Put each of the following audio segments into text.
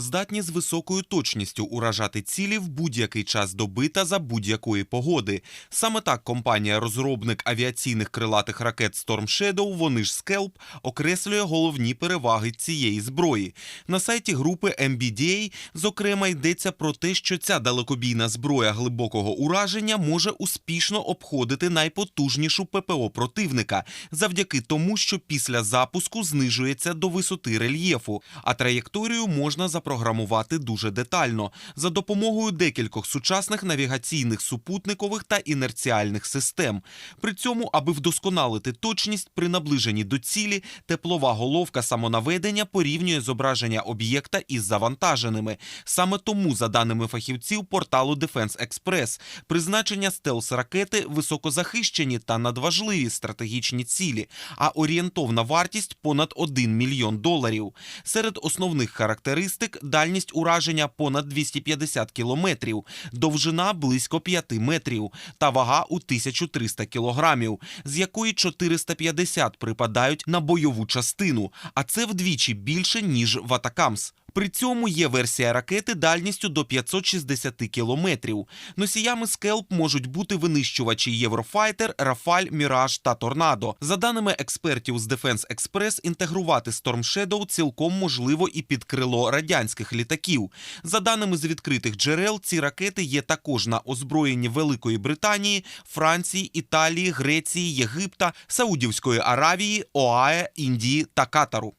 здатні з високою точністю уражати цілі в будь-який час доби та за будь-якої погоди. Саме так компанія-розробник авіаційних крилатих ракет Storm Shadow, вони ж Scalp, окреслює головні переваги цієї зброї. На сайті групи MBDA, зокрема, йдеться про те, що ця далекобійна зброя глибокого ураження може успішно обходити найпотужнішу ППО противника завдяки тому, що після запуску знижується до висоти рельєфу, а траєкторію можна запрограмувати дуже детально за допомогою декількох сучасних навігаційних супутникових та інерціальних систем. При цьому, аби вдосконалити точність при наближенні до цілі, теплова головка самонаведення порівнює зображення об'єкта із завантаженими. Саме тому, за даними фахівців порталу Defense Express, призначення стелс-ракети високозахищені та надважливі стратегічні цілі, а орієнтовна вартість понад 1 мільйон доларів. Серед основних характеристик дальність ураження понад 250 кілометрів, довжина близько 5 метрів та вага у 1300 кілограмів, з якої 450 припадають на бойову частину, а це вдвічі більше ніж в Атакамс. При цьому є версія ракети дальністю до 560 кілометрів. Носіями скелп можуть бути винищувачі Єврофайтер, Рафаль, Міраж та Торнадо. За даними експертів з Defense Express, інтегрувати Storm Shadow цілком можливо і під крило радянських літаків. За даними з відкритих джерел, ці ракети є також на озброєнні Великої Британії, Франції, Італії, Греції, Єгипта, Саудівської Аравії, ОАЕ, Індії та Катару.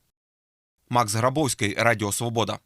Макс Грабовський, Радіо Свобода.